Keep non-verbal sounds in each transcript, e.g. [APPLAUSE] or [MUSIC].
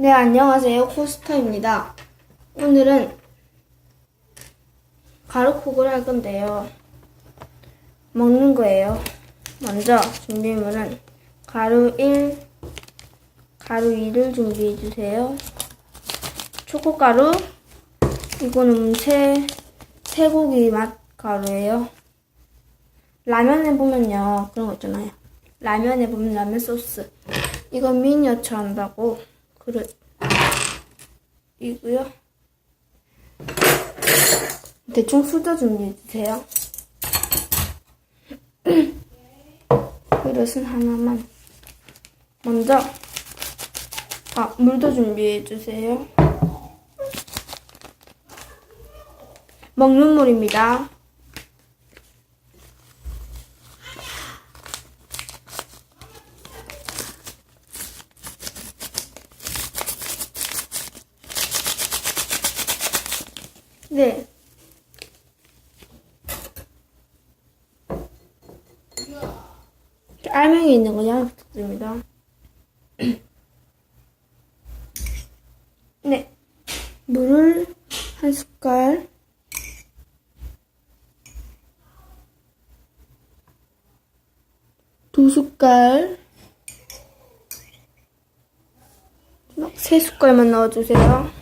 네, 안녕하세요. 코스터입니다. 오늘은 가루콕을 할 건데요. 먹는 거예요. 먼저 준비물은 가루 1, 가루 2를 준비해 주세요. 초코가루, 이거는 새, 쇠고기 맛 가루예요. 라면에 보면요, 그런 거 있잖아요. 라면에 보면 라면 소스. 이건 미니어처 한다고 그릇 이고요. 대충 수저 준비해 주세요. [CLEARS THROAT] 그릇은 하나만. 먼저 아 물도 준비해 주세요. 먹는 물입니다. 네. 알맹이 있는 거 양해 부탁드립니다. 네. 물을 한 숟갈. 두 숟갈. 세 숟갈만 넣어주세요.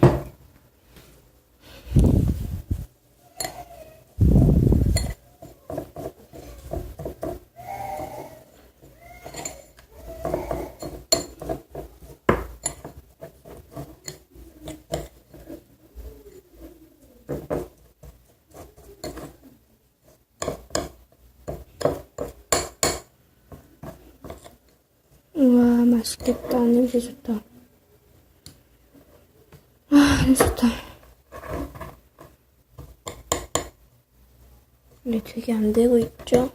맛있겠다. 냄새 좋다. 아 냄새 좋다. 네 되게 안 되고 있죠?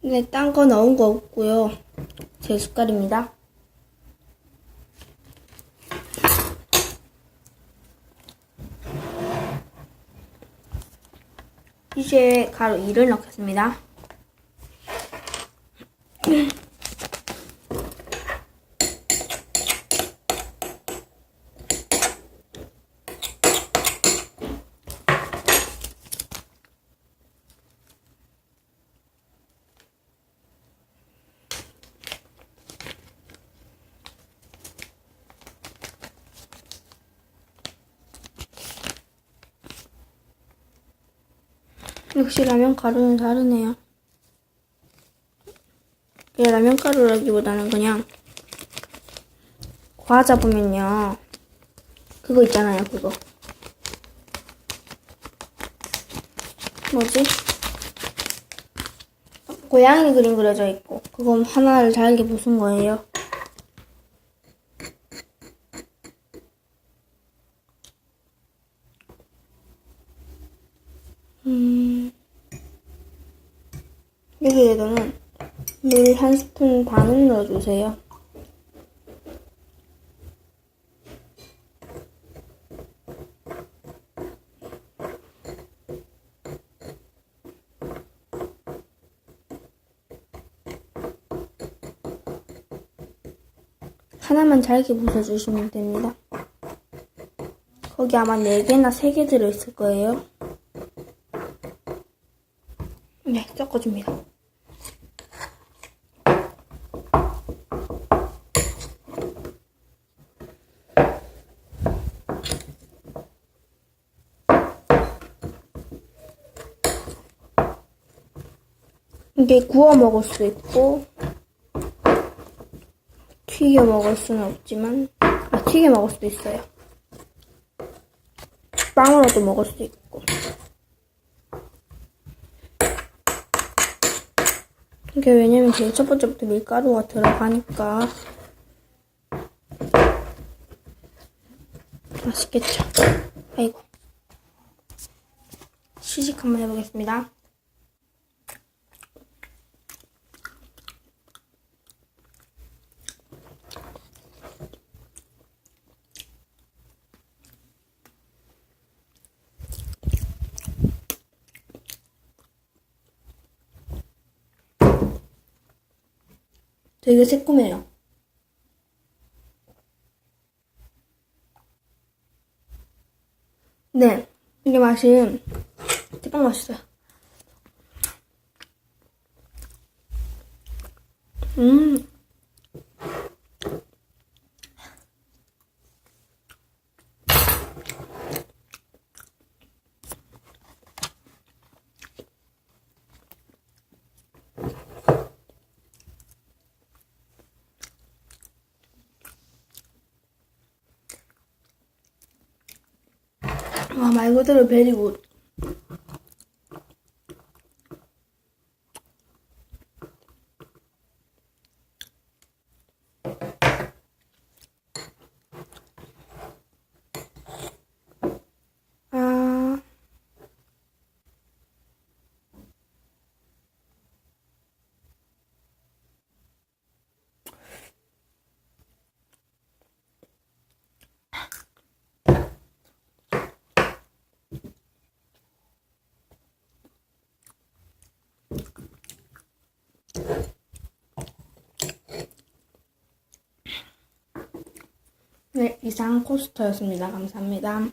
네딴거 넣은 거 없고요. 제 숟갈입니다 이제 가루 2를 넣겠습니다. 역시 라면 가루는 다르네요. 이게 라면 가루라기보다는 그냥 과자 보면요. 그거 있잖아요, 그거. 뭐지? 고양이 그림 그려져 있고, 그건 하나를 잘게 부순 거예요. 음, 여기에다는 물 한 스푼 반을 넣어주세요. 하나만 잘게 부숴주시면 됩니다. 거기 아마 4개나 3개 들어있을 거예요. 네, 섞어줍니다. 이게 구워 먹을 수 있고 튀겨 먹을 수는 없지만 아 튀겨 먹을 수도 있어요. 빵으로도 먹을 수도 있고. 이게 왜냐면 제일 첫 번째부터 밀가루가 들어가니까 맛있겠죠. 아이고. 시식 한번 해보겠습니다. 되게 새콤해요. 네, 이게 맛이 대박 맛있어요. 음. 와, 말 그대로 베 네, 이상 코스터였습니다. 감사합니다.